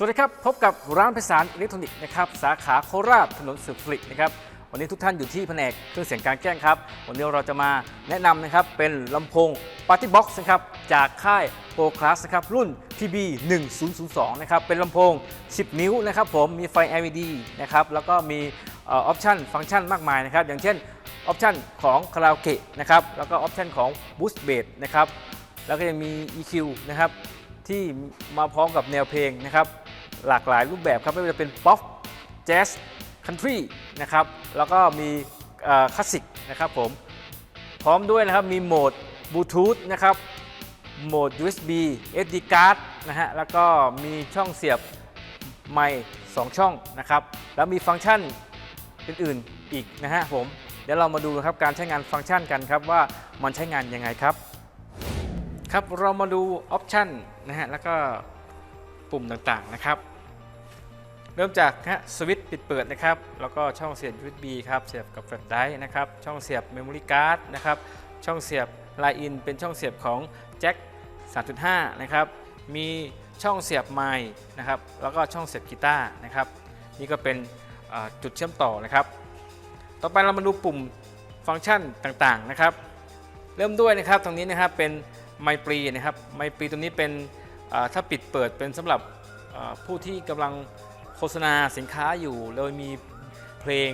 สวัสดีครับ พบกับร้านไพศาลอิเล็กทรอนิกส์นะครับสาขาโคราชถนนสืบฟลิกนะครับวันนี้ทุกท่านอยู่ที่แผนกเครื่องเสียงการแจ้งครับ วันนี้เราจะมาแนะนำนะครับเป็นลำโพง Party Box นะครับจากค่าย Pro Class นะครับรุ่น PB 1002นะครับเป็นลำโพง 10 นิ้วนะครับผมมีไฟ LED นะครับแล้วก็มีออปชันฟังก์ชันมากมายนะครับอย่างเช่นออปชันของคาราโอเกะนะครับแล้วก็ออปชันของ Boost Bass นะครับแล้วก็ยังมี EQ นะครับที่มาพร้อมกับแนวเพลงนะครับ หลากหลายรูปแบบครับไม่ว่าจะเป็นป๊อปแจ๊สคันทรีนะครับแล้วก็มีคลาสสิกนะครับผมพร้อมด้วยนะครับมีโหมดบลูทูธนะครับโหมด USB SD card นะฮะแล้วก็มีช่องเสียบไมค์2ช่องนะครับแล้วมีฟังก์ชันอื่นๆอีกนะฮะผมเดี๋ยวเรามาดูนะครับการใช้งานฟังก์ชันกันครับว่ามันใช้งานยังไงครับครับเรามาดูออปชันนะฮะแล้วก็ปุ่มต่างๆนะครับ เริ่มจากฮะสวิตช์ปิดเปิดนะครับ แล้วก็ช่องเสียบ USB ครับ เสียบกับแฟลชไดรฟ์นะครับ ช่องเสียบ Memory Card นะครับ ช่องเสียบ Line In เป็นช่องเสียบของแจ็ค 3.5 นะครับ มีช่องเสียบไมค์นะครับ แล้วก็ช่องเสียบกีตาร์นะครับ นี่ก็เป็นจุดเชื่อมต่อนะครับ ต่อไปเรามาดูปุ่มฟังก์ชันต่างๆนะครับ เริ่มด้วยนะครับตรงนี้นะครับเป็นไมปรีนะครับ ไมปรีตรงนี้เป็นถ้าปิดเปิดเป็นสำหรับผู้ที่กำลัง โฆษณาสินค้าอยู่ โดยมีเพลง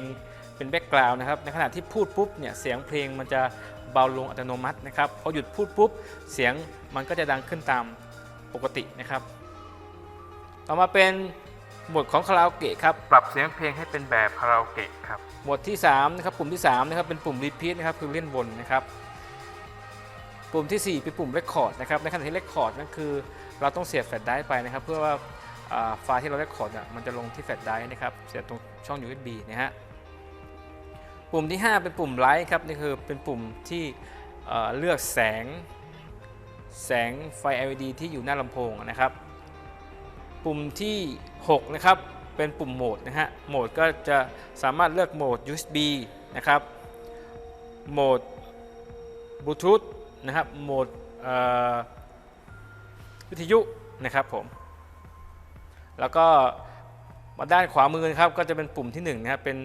เป็นแบ็กกราวน์นะครับ ในขณะที่พูดปุ๊บเนี่ยเสียงเพลงมันจะเบาลงอัตโนมัตินะครับพอหยุดพูดปุ๊บเสียงมันก็จะดังขึ้นตามปกตินะครับ ต่อมาเป็นโหมดของคาราโอเกะครับ ปรับเสียงเพลงให้เป็นแบบคาราโอเกะครับโหมดที่3นะครับปุ่มที่3นะครับเป็นปุ่มรีพีทนะครับคือเล่นวนนะครับ ปุ่มทีสี่4 เป็นปุ่ม Record นะครับ ในขณะที่ Record นั่นคือ เราต้องเสียบแฟลชไดรฟ์ไปนะครับ เพื่อว่าอ่า ไฟล์ที่เรา Record เนี่ยมันจะลงที่แฟลชไดรฟ์นะครับ เสียบตรงช่อง USB นะฮะ ปุ่มที่ 5 เป็นปุ่มไลท์ครับ นี่คือเป็นปุ่มที่เลือกแสง แสงไฟ LED ที่อยู่หน้าลำโพงนะครับ ปุ่มที่ 6 นะครับ เป็นปุ่มโหมดนะฮะ โหมดก็จะสามารถเลือกโหมด USB นะครับ โหมดบลูทูธนะครับ โหมดวิทยุนะครับผม แล้วก็มาด้านขวามือนะครับก็จะเป็นปุ่มที่1นะครับเป็น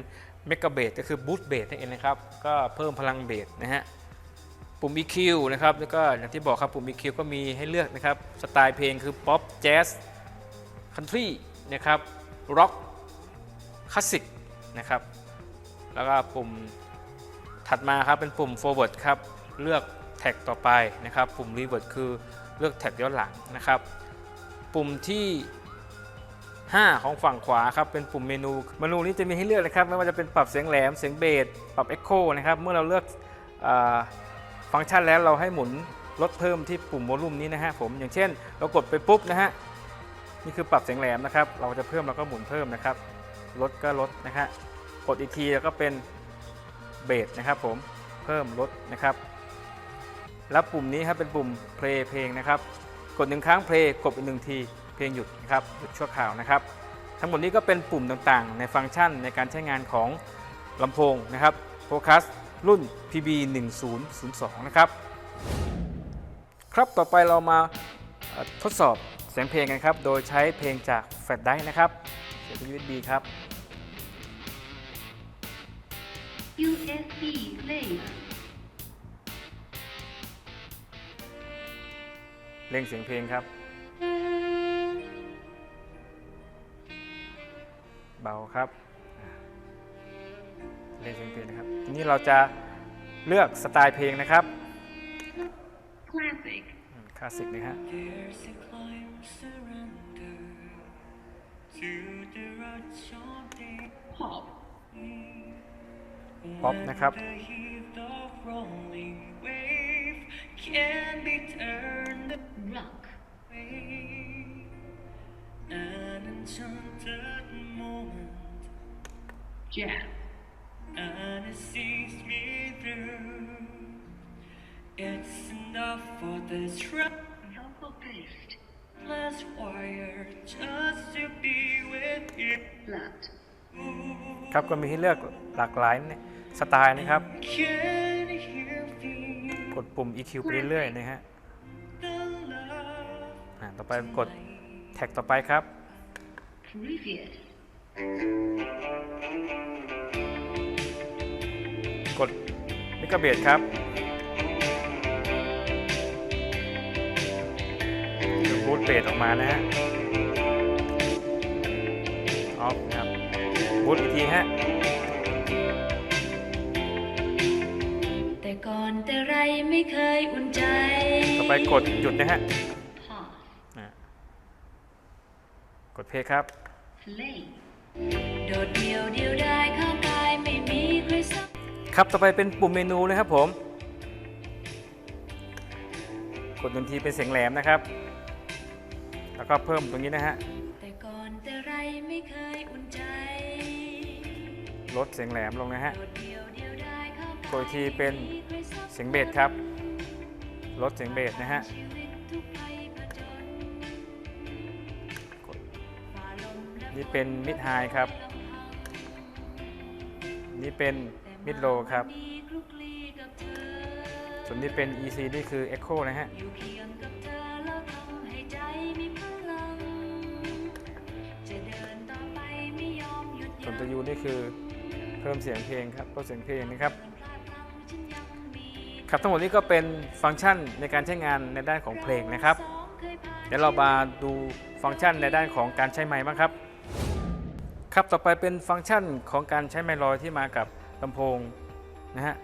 เมกะเบสก็คือบูสต์เบสนั่นเองนะครับก็เพิ่มพลังเบสนะฮะปุ่ม EQ นะครับแล้วก็อย่างที่บอกครับปุ่ม EQ ก็มีให้เลือกนะครับสไตล์เพลงคือป๊อปแจ๊สคันทรีนะครับร็อกคลาสสิกนะครับแล้วก็ปุ่มถัดมาครับเป็นปุ่ม forward ครับเลือกแท็กต่อไปนะครับ ปุ่ม reverse คือเลือกแท็กย้อนหลังนะครับ ปุ่มที่ 5 ของฝั่งขวาครับเป็นปุ่มเมนูเมนูนี้จะมีให้เลือกนะครับไม่ว่าจะเป็นปรับเสียงแหลมเสียงเบสปรับ Echo นะครับเมื่อเราเลือกอฟังก์ชันแล้วเราให้หมุนลดเพิ่มที่ปุ่มวอลลุ่มนี้นะฮะผมอย่างเช่น เรากดไปปุ๊บนะฮะนี่คือปรับเสียงแหลมนะครับ เราจะเพิ่มเราก็หมุนเพิ่มนะครับลดก็ลดนะฮะกดอีกทีแล้วก็เป็นเบสนะครับผมเพิ่มลดนะครับ แล้วปุ่มนี้ครับเป็นปุ่มเพลงเพลงนะครับ กดหนึ่งครั้งเพลงกดอีกหนึ่งที เพลงหยุดนะครับหยุดชั่วคราวนะครับ ทั้งหมดนี้ก็เป็นปุ่มต่างๆ ในฟังก์ชันในการใช้งานของลำโพงนะครับโฟกัสรุ่น PB 1002นะครับครับต่อไปเรามาเอ่อทดสอบเสียงเพลงกันครับ โดยใช้เพลงจากแฟลชไดรฟ์นะครับเสียบที่ USB ครับ USB player. เร่งเสียงเพลงครับ บาครับอ่าเร่งเสียงเพลงนะครับทีนี้เราจะเลือกสไตล์เพลงนะครับ Classic. อืมคลาสสิกนะฮะ There's a climb surrender to the rush of day. Pop. ป๊อปนะครับ The heat of Jazz. and it sees me through. It's enough for this Vocal paste. restless wire just to be with you. Flat. ครับก็มีให้เลือกหลากหลายสไตล์นะครับ Can you feel กดปุ่ม EQ ไปเรื่อยๆนะฮะ the love อ่าต่อไปกดแท็กต่อไปครับ Previous. กดมิกะเบสครับบูตเบสออกมานะฮะออฟนะครับบูตอีกทีฮะแต่ก่อนแต่ไรไม่เคยอุ่นใจ ต่อไปกดหยุดนะฮะ Pause. อะกดเพลย์ครับ Play. โดดเดี่ยวเดียวดายข้างกายไม่มีใครสักครับต่อไปเป็นปุ่มเมนูนะครับผม กดหนึ่งทีเป็นเสียงแหลมนะครับ แล้วก็เพิ่มตรงนี้นะฮะแต่ก่อนแต่ไรไม่เคยอุ่นใจลดเสียงแหลมลงนะฮะโดดเดี่ยวเดียวดายข้างกายโดยที่เป็นไม่มีใครสักเสียงเบสครับ ลดเสียงเบสนะฮะ นี่เป็นมิดไฮครับ นี่เป็นมิดโลครับ ส่วนนี้คลุกคลีกับเธอส่วนนี้เป็น EC นี่คือ Echo นะฮะอยู่วนต่อไปไม่ยอมหยุดส่วนยั้งตัว U นี่คือเพิ่มเสียงเพลงครับลดเสียงเพลงนะครับครับทั้งหมดนี้ก็เป็นฟังก์ชันในการใช้งานในด้านของเพลงนะครับเคยผ่านเดี๋ยวเรามาดูฟังก์ชันในด้านของการใช้ไมค์บ้างครับ ครับต่อไปเป็นฟังก์ชันของการใช้ไมค์ลอยที่มากับลำโพงนะฮะ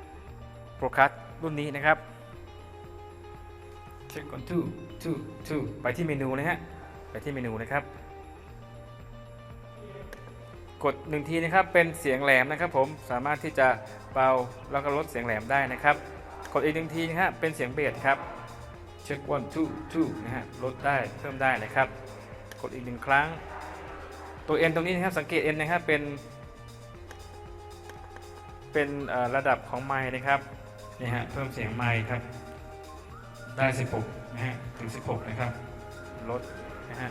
โปรคัสรุ่นนี้นะครับเช็คก่อนทูทูทูไปที่เมนูนะฮะไปที่เมนูนะครับ กดหนึ่งทีนะครับเป็นเสียงแหลมนะครับ ผมสามารถที่จะเบาแล้วก็ลดเสียงแหลมได้นะครับ กดอีกหนึ่งทีนะฮะเป็นเสียงเบสครับเช็ค one two two นะฮะลดได้เพิ่มได้นะครับ กดอีกหนึ่งครั้ง ตัว N ตรงนี้นะครับสังเกต N นะครับเป็น เป็นระดับของไมค์นะครับนี่ฮะเพิ่มเสียงไมค์ครับ ได้ 16นะฮะถึง 16 นะครับลดนะฮะ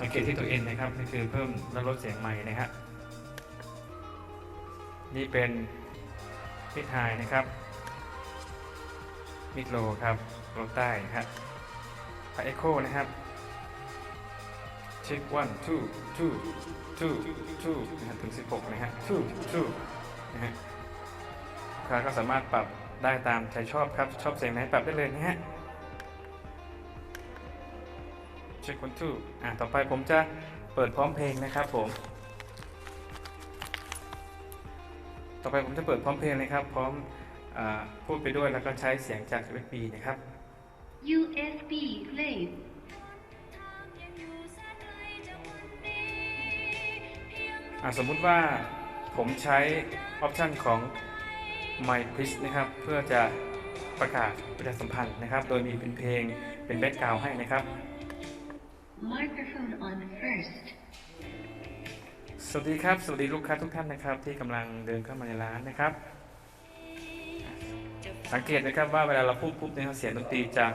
สังเกตที่ตัว N นะครับนี่คือเพิ่มและลดเสียงไมค์นะฮะนี่เป็นมิดไฮนะครับ มิดโลครับลงใต้นะครับพาเอ็กโคนะครับ เช็ค one two two two two นะฮะถึง 16 นะฮะ two two นะฮะลูกค้าก็สามารถปรับได้ตามใจชอบครับ ชอบเสียงไหนปรับได้เลยนะฮะเช็ค one two อะต่อไปผมจะเปิดพร้อมเพลงนะครับผม ต่อไปผมจะเปิดพร้อมเพลงเลยครับ พร้อมอาพูดไปด้วยแล้วก็ใช้เสียงจาก USB นะครับ USB play สมมุติว่าผมใช้ออปชันของ My p l e a s e นะครับ เพื่อจะประกาศประชาสัมพันธ์นะครับ โดยมีเป็นเพลงเป็นแบ็กกราวให้นะครับ microphone on first สวัสดีครับ สวัสดีลูกค้าทุกท่านนะครับ ที่กำลังเดินเข้ามาในร้านนะครับ สังเกตนะครับว่าเวลาเราพูดปุ๊บนะครับเสียงดนตรีจะ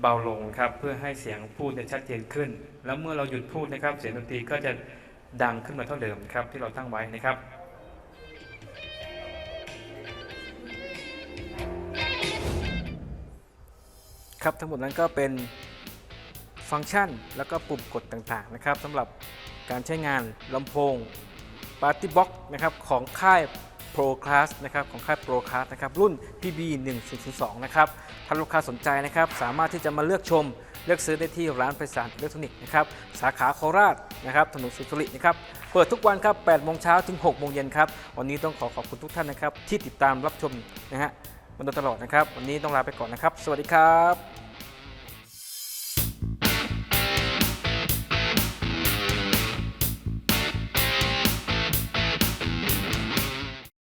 เบาลงครับ เพื่อให้เสียงพูดเนี่ยชัดเจนขึ้น แล้วเมื่อเราหยุดพูดนะครับ เสียงดนตรีก็จะ ดังขึ้นมาเท่าเดิมครับที่เราตั้งไว้นะครับครับทั้งหมดนั้นก็เป็นฟังก์ชันแล้วก็ปุ่มกดต่างๆนะครับสำหรับการใช้งานลำโพง Party Box นะครับของค่าย Pro Class นะครับของค่าย Pro Class นะครับรุ่น PB 1 0 2นะครับถ้าลูกค้าสนใจนะครับสามารถที่จะมาเลือกชม เลือกซื้อได้ที่ร้านไพศาลอิเล็กทรอนิกส์นะครับสาขาโคราชนะครับถนนสุรินะครับเปิดทุกวันครับ8โมงเช้าถึง6โมงเย็นครับวันนี้ต้องขอขอบคุณทุกท่านนะครับที่ติดตามรับชมนะฮะมาโดยตลอดนะครับ วันนี้ต้องลาไปก่อนนะครับ สวัสดีครับ